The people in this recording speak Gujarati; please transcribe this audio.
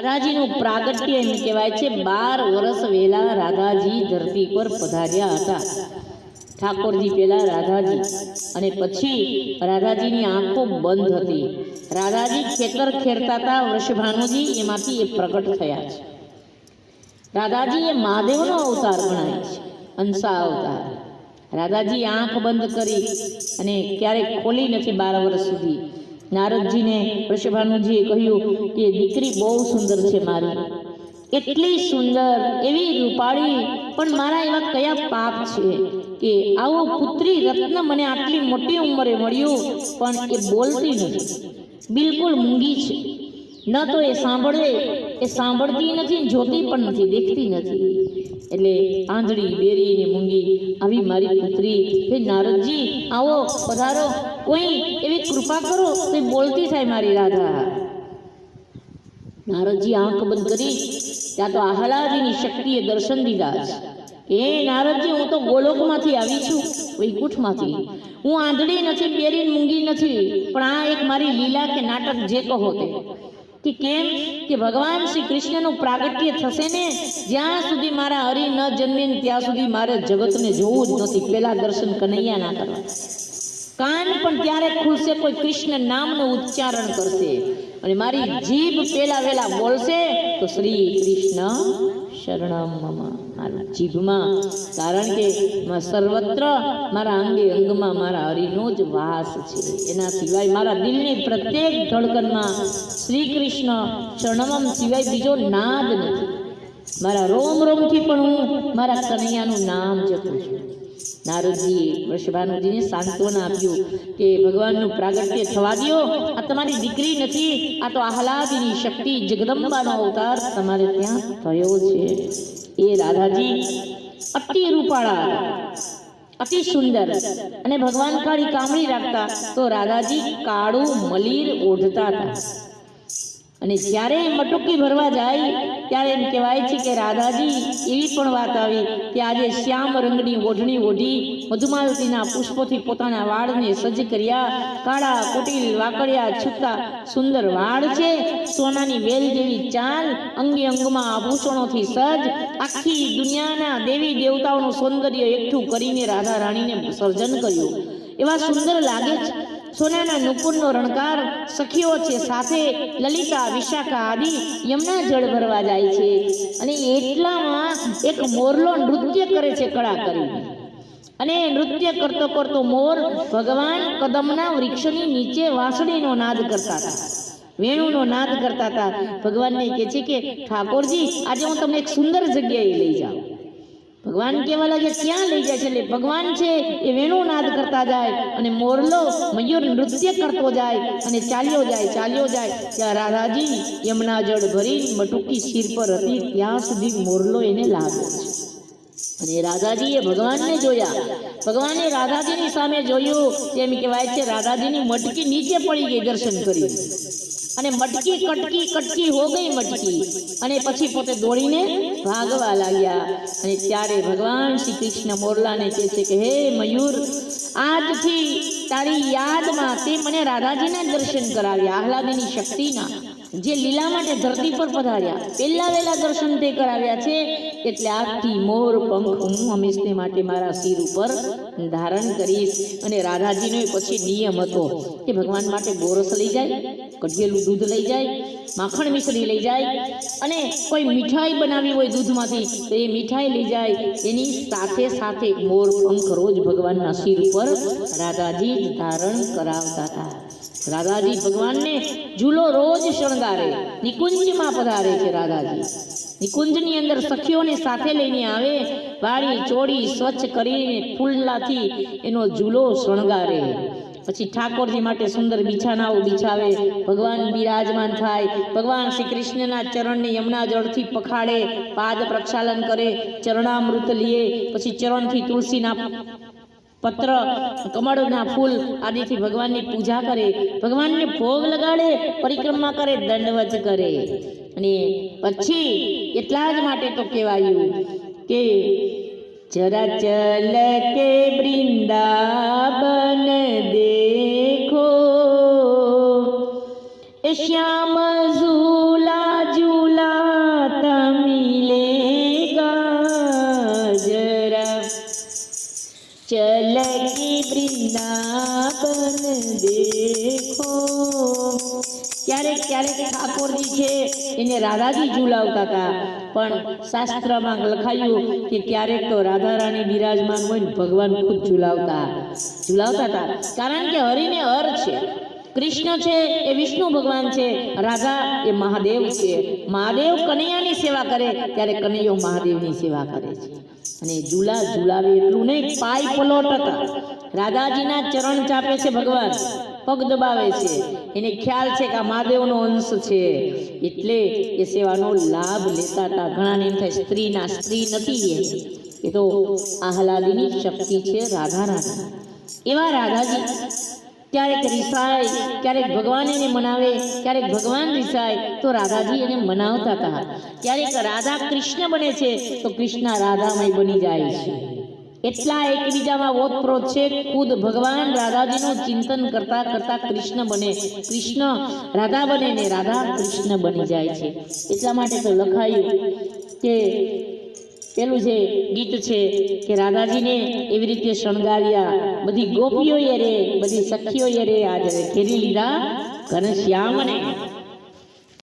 રાધાજીનું પ્રાગટ્ય એમ કહેવાય છે, બાર વર્ષ વહેલા રાધાજી ધરતી પર પધાર્યા હતા. ઠાકોરજી પહેલા રાધાજી અને પછી રાધાજીની આંખો બંધ હતી. રાધાજી ખેતર ખેરતા હતા, વૃષભાનુજી એમાંથી એ પ્રગટ થયા છે. રાધાજી એ મહાદેવનો અવતાર ગણાય છે અંશા અવતાર. રાધાજી આંખ બંધ કરી અને ક્યારેક ખોલી નથી બાર વર્ષ સુધી. નારદજીને વૃષભાનુજીએ કહ્યું કે દીકરી બહુ સુંદર છે મારી. એટલી સુંદર, એવી રૂપાળી, પણ મારા એવા કયા પાપ છે કે આવો પુત્રી રત્ન મને આટલી મોટી ઉંમરે મળ્યું, પણ એ બોલતી નથી. બિલકુલ મૂંગી છે. ન તો એ સાંભળે, એ સાંભળતી નથી જોતી પણ નથી, દેખતી નથી. એટલે આંધળી, બેરી ને મૂંગી, આવી મારી પુત્રી, હે નારદજી, આવો, પધારો. કોઈ એવી કૃપા કરો તો બોલતી થાય મારી રાધા. નારદજી આંખ બંધ કરી, ત્યાં તો આહલાદીની શક્તિએ દર્શન દીધા છે. એ નારદજી, હું તો ગોલોકમાંથી આવી છું, વૈકુંઠમાંથી. હું આંધળી નથી, બેરી મૂંગી નથી, પણ આ એક મારી લીલા કે નાટક જે કહો તે. કે કેમ કે ભગવાન શ્રી કૃષ્ણનું પ્રાગટ્ય થશે ને, જ્યાં સુધી મારા હરિ ન જન્મે ત્યાં સુધી મારે જગતને જોવું જ નથી. પેલા દર્શન કનૈયા ના કરવા. કાન પણ ત્યારે ખુલશે કોઈ કૃષ્ણ નામનું ઉચ્ચારણ કરશે. અને મારી જીભ પેલા વેલા બોલશે તો શ્રી કૃષ્ણ શરણમ મારા જીભમાં, કારણ કે સર્વત્ર મારા અંગે અંગમાં મારા હરિનો જ વાસ છે. એના સિવાય મારા દિલની પ્રત્યેક ધડકનમાં શ્રી કૃષ્ણ શરણમ સિવાય બીજો નાદ નથી. મારા રોમ રોમથી પણ હું મારા કનૈયાનું નામ જપું છું. નારદજીએ વૃષભાનુજીને સાંત્વન આપ્યું કે, ભગવાનનું પ્રાગટ્ય થવા દો આ તમારી દીકરી નથી. આ તો આહલાદની શક્તિ જગદંબાનો અવતાર તમારે ત્યાં થયો છે. એ રાધાજી અતિ રૂપાળા, અતિ સુંદર અને ભગવાન કાળી કામળી રાખતા તો રાધાજી કાળું મલીર ઓઢતા હતા. અને જ્યારે મટુકી ભરવા જાય, ત્યારે એમ કહેવાય છે કે રાધાજી, એવી પણ વાત આવી કે આજે શ્યામ રંગની ઓઢણી ઓઢી મધુમાલતીના પુષ્પોથી પોતાના વાળને સજ્જ કર્યા. કાળા, કુટિલ, વાકડિયા છૂટા સુંદર વાળ છે. સોનાની વેલ જેવી ચાલ અંગે અંગમાં આભૂષણોથી સજ્જ. આખી દુનિયાના દેવી દેવતાઓનું સૌંદર્ય એકઠું કરીને રાધા રાણીને સર્જન કર્યું. એવા સુંદર લાગે છે સોનાના નુપુરનો રણકાર સખીઓ છે, સાથે લલિતા, વિશાખા આદિ યમુના જળ ભરવા જાય છે. અને એટલામાં એક મોરલો નૃત્ય કરે છે કળા કરીને અને નૃત્ય કરતો કરતો મોર ભગવાન કદમના વૃક્ષની નીચે વાંસળીનો નાદ કરતા હતા. વેણુનો નાદ કરતા હતા. ભગવાનને કહે છે કે, ઠાકોરજી, આજે હું તમને એક સુંદર જગ્યાએ લઈ જાઉં. ભગવાન કેવા લાગે ક્યાં લઈ જાય છે એટલે ભગવાન છે, એ વેણુ નાદ કરતા જાય અને મોરલો, મયુર નૃત્ય કરતો જાય અને ચાલ્યો જાય ચાલ્યો જાય. ત્યાં રાધાજી યમુના જળ ભરી મટુકી શિર પર હતી, ત્યાં સુધી મોરલો એને લાગ્યો છે. અને રાધાજીએ ભગવાનને જોયા. ભગવાને રાધાજીની સામે જોયું, તેમ કહેવાય છે, રાધાજીની મટકી નીચે પડી ગઈ, દર્શન કરી અને મટકી કટકી કટકી હો ગઈ મટકી. અને પછી પોતે દોડીને ભાગવા લાગ્યા. અને ત્યારે ભગવાન શ્રી કૃષ્ણ મોરલાને કહે છે કે, હે મયુર, આજથી તારી યાદમાં તે મને રાધાજીના દર્શન કરાવ્યા, આહલાદની શક્તિના. જે લીલા માટે ધરતી પર પધાર્યા. પહેલા વહેલા દર્શન તે કરાવ્યા છે. એટલે આજથી મોર પંખ હું હંમેશને માટે મારા શિર ઉપર ધારણ કરીશ. અને રાધાજીનો પછી નિયમ હતો કે ભગવાન માટે ગોરસ લઈ જાય, કઢિયેલું દૂધ લઈ જાય, માખણ મિશ્રી લઈ જાય. અને કોઈ મીઠાઈ બનાવી હોય દૂધમાંથી, તો એ મીઠાઈ લઈ જાય. એની સાથે સાથે મોર પંખ રોજ ભગવાનના શિર ઉપર રાધાજી ધારણ કરાવતા હતા. રાધાજી ભગવાનને ઝૂલો રોજ શણગારે. નિકુંજમાં પધારે છે રાધાજી. નિકુંજની અંદર સખીઓને સાથે લઈને આવે, વાળી, ચોળી, સ્વચ્છ કરીને ફૂલલાથી એનો ઝૂલો શણગારે. પછી ઠાકોરજી માટે સુંદર બિછાનાઓ બિછાવે. ભગવાન બિરાજમાન થાય. ભગવાન શ્રી કૃષ્ણના ચરણને યમુના જળથી પખાડે પાદ પ્રક્ષાલન કરે, ચરણામૃત લીએ. પછી ચરણથી તુલસીના પત્ર, કમળના ફૂલ આદિથી ભગવાનની પૂજા કરે. ભગવાનને ભોગ લગાડે, પરિક્રમા કરે, દંડવત કરે. અને પછી એટલા જ માટે તો કહેવાયું કે જરા ચલ કે વૃંદાવન દેખો. એ એને રાધાજી ઝુલાવતા હતા. પણ શાસ્ત્રમાં લખાયું કે ક્યારેક તો રાધા રાણી બિરાજમાન હોય ભગવાન ખુદ ઝુલાવતા. ઝુલાવતા હતા. કારણ કે હરિને હર છે. કૃષ્ણ છે એ વિષ્ણુ ભગવાન છે. રાધા એ મહાદેવ છે. મહાદેવ કનૈયાની સેવા કરે ત્યારે કનૈયો મહાદેવની સેવા કરે છે. અને ઝૂલા ઝુલાવે એટલું નહીં, પાય પલોટ હતા. રાધાજીના ચરણ ચાપે છે ભગવાન. પગ દબાવે છે. એને ખ્યાલ છે કે આ મહાદેવનો અંશ છે. એટલે એ સેવાનો લાભ લેતા હતા. ઘણાને એમ થાય સ્ત્રીના સ્ત્રી નથી એ. એ તો આહલાદીની શક્તિ છે રાધા રાધા એવા રાધાજી ક્યારેક રિસાય, ક્યારેક ભગવાન એને મનાવે, ક્યારેક ભગવાન રિસાય, તો રાધાજી એને મનાવતા હતા. ક્યારેક રાધા કૃષ્ણ બને છે, તો કૃષ્ણ રાધામય બની જાય છે. એટલા એકબીજામાં ઓતપ્રોત છે. ખુદ ભગવાન રાધાજીનું ચિંતન કરતા કરતા કૃષ્ણ બને. કૃષ્ણ રાધા બને ને રાધા કૃષ્ણ બની જાય છે. એટલા માટે તો લખાયું કે પેલું જે ગીત છે કે રાધાજીને એવી રીતે શણગાર્યા. બધી ગોપીઓએ રે, બધી સખીઓએ રે, આજે ઘેરી લીધા ઘનશ્યામને.